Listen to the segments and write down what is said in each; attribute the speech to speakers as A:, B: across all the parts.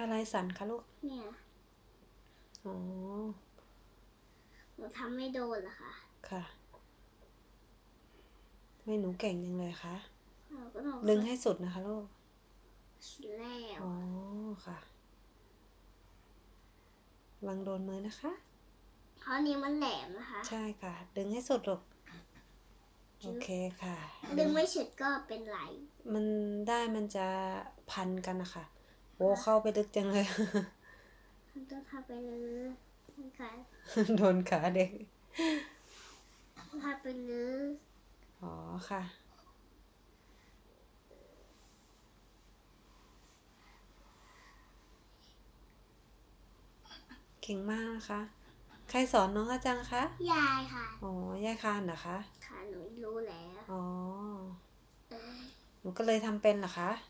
A: อะไรสั่นคะลูก
B: เนี่ย
A: อ๋อ
B: หนูทำไม่โดนเหรอคะ
A: ค่ะทำไมหนูเก่งจังเลยคะ
B: เราก็ต้อง
A: ดึงให้สุดนะคะลูก
B: สุดแล้ว
A: อ๋อค่ะวางโดนมือนะคะ
B: เพราะอันนี้มันแหลมนะคะ
A: ใช่ค่ะ ดึงให้สุดลูกโอเคค่ะ
B: ดึงไม่สุดก็เป็นไหล
A: มันได้มันจะพันกันนะคะ โอ้เข้าไปลึกจังเลย
B: มันต้องทำไปเลยนะคะ
A: โดนขาเด็ก
B: ทำไปเลย
A: อ๋อค่ะเก่งมากนะคะ ใครสอนน้องอาจังคะ
B: ยายค่ะ
A: อ๋อ ยายคานเหรอคะ
B: ค่ะ หนูรู้แล้ว
A: อ๋อ
B: เออ
A: หนูก็เลยทำเป็นเหรอคะ
B: ค่ะ
A: โอ้ย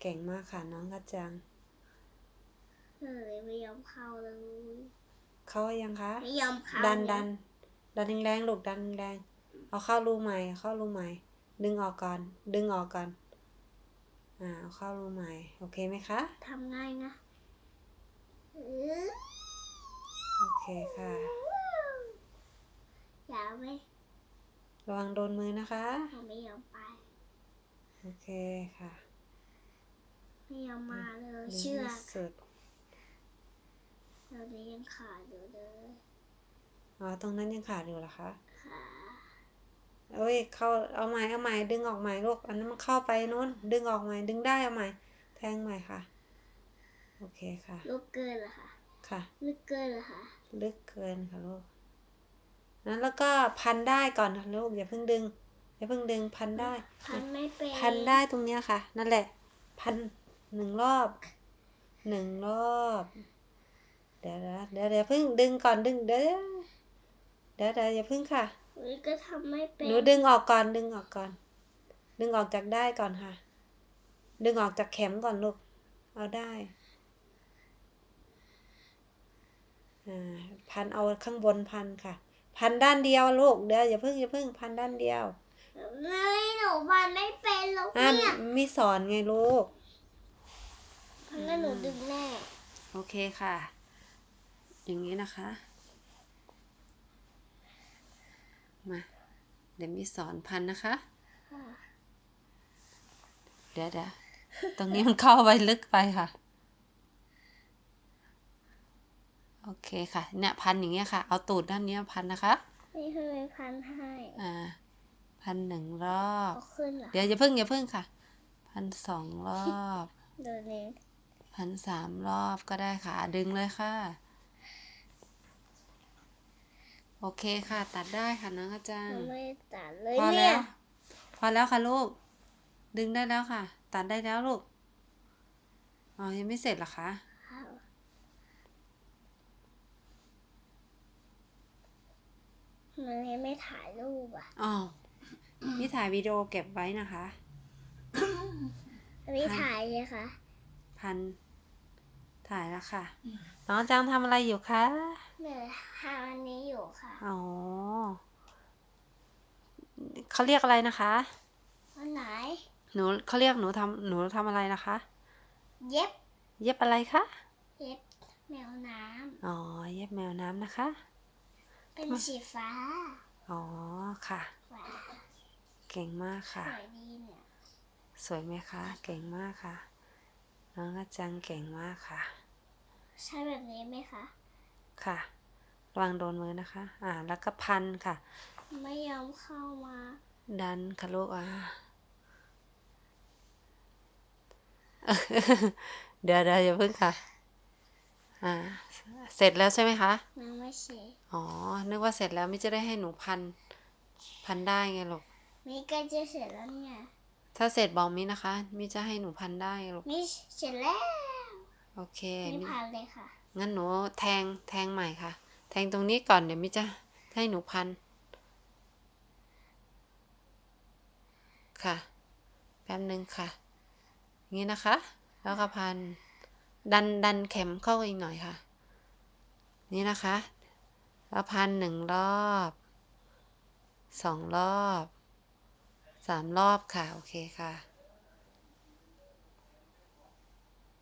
A: เก่งมากค่ะน้องอาจัง
B: เออไม่ยอมเข้าเลย
A: เข้ายังคะ
B: ไม่ยอมเข้า
A: ดัน
B: เย
A: ดันดันแรงๆลูกดันแรงๆเอาเข้ารูใหม่เอาเข้ารูใหม่ ดึงออกก่อน ดึงออกก่อน อ่าเอาเข้ารูใหม่ โอเคไหมคะ
B: ทำง่ายนะเออ
A: โอเคค่ะ
B: อยากไหม
A: ระวังโดนมือนะคะ
B: เขาไม่ยอมไป
A: โอเคค่ะ
B: ไม่ยอมมาเลย
A: ดึง
B: เชื่อ
A: ให้สุด
B: เรานี้ยังขาดอยู่เลย
A: อ๋อตรงนั้นยังขาดอยู่เหรอคะ
B: ค่ะ
A: เอ้ยเข้าเอาใหม่เอาใหม่ดึงออกใหม่ลูกอันนั้นมันเข้าไปนู้นดึงออกใหม่ดึงได้เอาใหม่แทงใหม่ค่ะ โอเคค่ะ
B: ลูกเกินเหรอคะ
A: ค่ะ
B: ลึกเกินเหรอคะ
A: ลึกเกินค่ะลูกนั้นแล้วก็พันได้ก่อนค่ะลูกอย่าเพิ่งดึงอย่าเพิ่งดึงพันได้
B: พันไม่เป็น
A: พันได้ตรงเนี้ยค่ะ นั่นแหละ พัน หนึ่งรอบหนึ่งรอบ เดี๋ยวนะเดี๋ยวเดี๋ยวเพิ่งดึงก่อนดึงเดี๋ยวเดี๋ยวเดี๋ยวอย่าเพิ่งค่ะ
B: อุ้ยก็ทำไม่เป็น
A: หนูดึงออกก่อนดึงออกก่อน ดึงออกจากได้ก่อนค่ะ ดึงออกจากเข็มก่อนลูกเอาได้อ่าพันเอาข้างบนพันค่ะ พันด้านเดียวลูกเดี๋ยวอย่าเพิ่งอย่าเพิ่งพันด้านเดียว
B: เฮ้ยหนูพันไม่เป็นแล้ว
A: อ่า
B: เนี่ย
A: มีสอนไงลูก
B: พันแล้วหนูดึงแน่
A: โอเคค่ะ อย่างนี้นะคะ มา เดี๋ยวมีสอนพันนะคะ
B: ค่ะ
A: เดี๋ยวเดี๋ยวตรงนี้มันเข้าไปลึกไปค่ะ โอเคค่ะ เนี่ยพันอย่างเงี้ยค่ะ เอาตูดด้านเนี้ยพันนะคะ
B: ไม่เคยพันให้
A: อ่า พันหนึ่งรอบ
B: เอาขึ้นเหรอ
A: เดี๋ยวอย่าเพิ่งอย่าเพิ่งค่ะ พันสองรอบ
B: เดี๋ยวนี้
A: พันสามรอบก็ได้ค่ะ ดึงเลยค่ะ โอเคค่ะ ตัดได้ค่ะน้องอาจาร
B: หนู
A: ย์
B: ไม่ตัดเลย
A: พอ
B: เนี่
A: แล้
B: ยว
A: พอแล้วค่ะลูก ดึงได้แล้วค่ะ ตัดได้แล้วลูก อ๋อ ยังไม่เสร็จเหรอคะ
B: ค่ะมันยังไม่ถ่ายรูปอะ
A: อ๋อนี่ถ่ายวิดีโอเก็บไว้นะคะ
B: ไม่ถ่ายเลยค่ะ
A: พันถ่ายแล้วค่ะ น้องอาจารย์ทำอะไรอยู่คะ
B: เหนื่อยหาวันนี้อยู่ค่ะ
A: อ๋อเขาเรียกอะไรนะคะ
B: วันไหน
A: หนูเขาเรียกหนูทำหนูทำอะไรนะคะ
B: เย็บ
A: เย็บอะไรคะ
B: เย็บแมวน้
A: อ๋อ เย็บแมวน้ำนะคะำ
B: เป็นสีฟ้า
A: อ๋อค่ะ
B: ว้าว
A: เก่งมาก
B: ส
A: ค่ะ
B: วยดีเนี่ย
A: สวยไหมคะ เก่งมากค่ะ น้องอาจังเก่งมากค่ะ
B: ใช่แบบนี้ไหมคะ
A: ค่ะ ระวังโดนมือนะคะ อ่า แล้วก็พันค่ะ
B: ไม่ยอมเข้ามา
A: ดันค่ะลูกอ่าเดี๋ยวเดี๋ยวอย่าเพิ่งค่ะ อ่า เสร็จแล้วใช่ไหมคะ
B: ยังไม่เสร็จ
A: อ๋อ นึกว่าเสร็จแล้วไม่จะได้ให้หนูพัน พันได้ไงลูก
B: มีใกล้จะเสร็จแล้วเนี่ย
A: ถ้าเสร็จบอกมินะคะ มิจะให้หนูพันได้ลูก
B: มีเสร็จแล้ว
A: โอเค
B: มี
A: มิ
B: ผ่านเลยค่ะ
A: งั้นหนูแทงแทงใหม่ค่ะ แทงตรงนี้ก่อนเดี๋ยวมิจะให้หนูพัน ค่ะ แป๊บนึงค่ะอย่างนี้นะคะ แล้วก็พัน ดันดันเข็มเข้าอีกหน่อยค่ะ นี่นะคะ แล้วพันหนึ่งรอบ สองรอบ สามรอบค่ะ โอเคค่ะ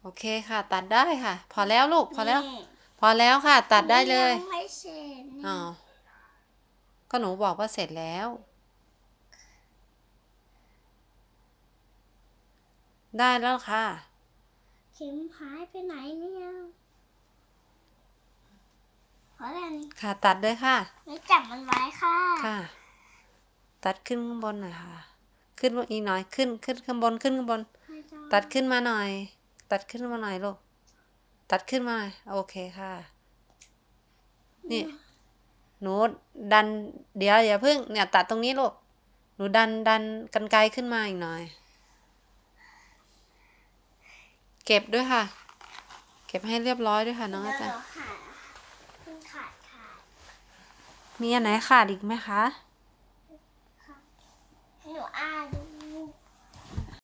A: โอเคค่ะ ตัดได้ค่ะ พอแล้วลูก พอแล้ว
B: นี่
A: พอแล้วค่ะ ตัดได้เลย
B: งไม่เสร็จนี่
A: อ้าวก็หนูบอกว่าเสร็จแล้ว ได้แล้วค่ะ
B: เข็มหายไปไหนเนี่ยเพราะอะไรนี่
A: ค่ะตัดเลยค่ะ
B: ไม่จับมันไว้ค่ะ
A: ค่ะ ตัดขึ้นข้างบนหน่อยค่ะ ขึ้นอีกหน่อยขึ้นขึ้นข้างบนขึ้นข้างบน
B: ไม่ต้อง
A: ตัดขึ้นมาหน่อย ตัดขึ้นมาหน่อยลูกตัดขึ้นมาหน่อยโอเคค่ะ นี่หนูดันเดี๋ยวอย่าเพิ่งเนี่ย ตัดตรงนี้ลูกหนูดันดันกันไกลขึ้นมาอีกหน่อย เก็บด้วยค่ะ เก็บให้เรียบร้อยด้วยค่ะน้องอาจารย์
B: เดี๋ยวขาดเพิ่งขาดขาด
A: มีอันไหนขาดอีกไหมคะ
B: Hiểu?